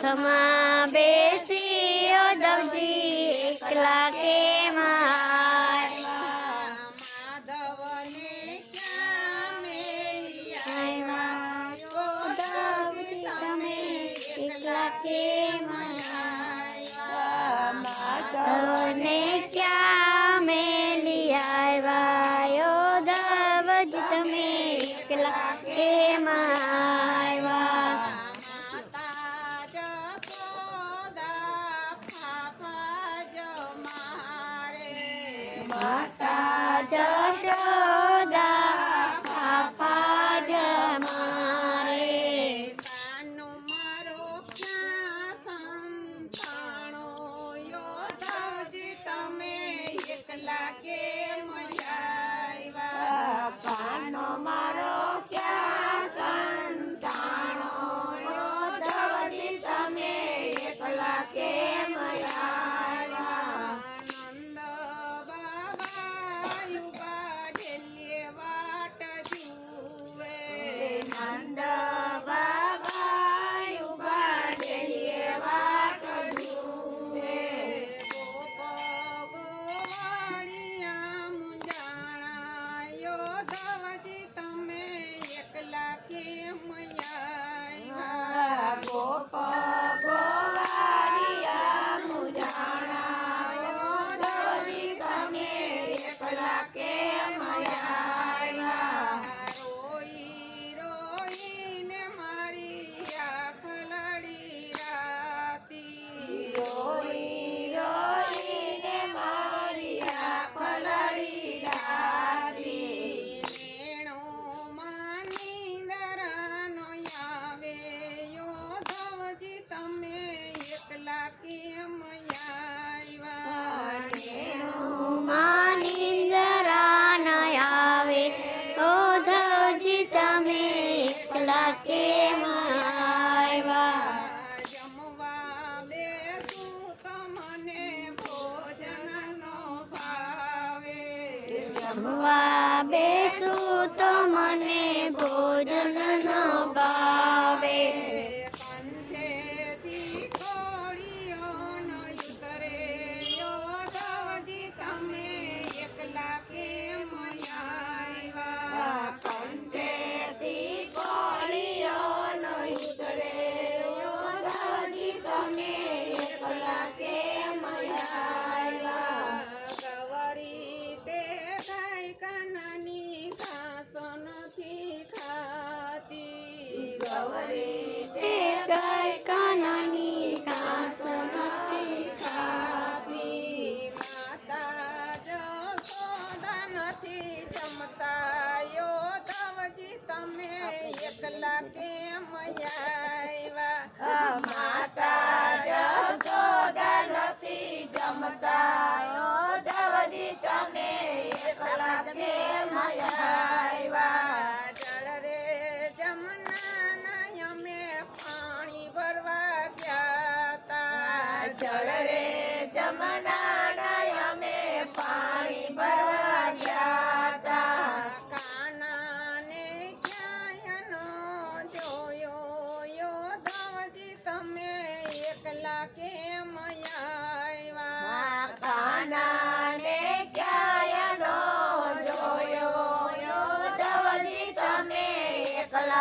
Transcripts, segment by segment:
સમા બેસી એકલા મારી આખલડી રાતી কত মানে મુક્તાયો જવજી તમે એક લાગે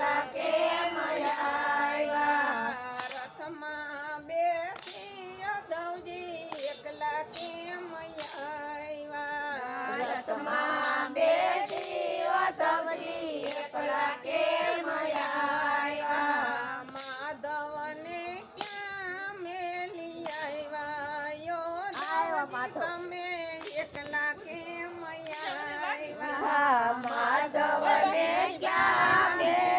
વાલા કેમ આવ્યા રથમાં બેસી રથમાં બેસી યદવજી એકલા માધવને ક્યાં મેલી આવ્યા યો તમે એકલા કેમ માધવને ક્યાં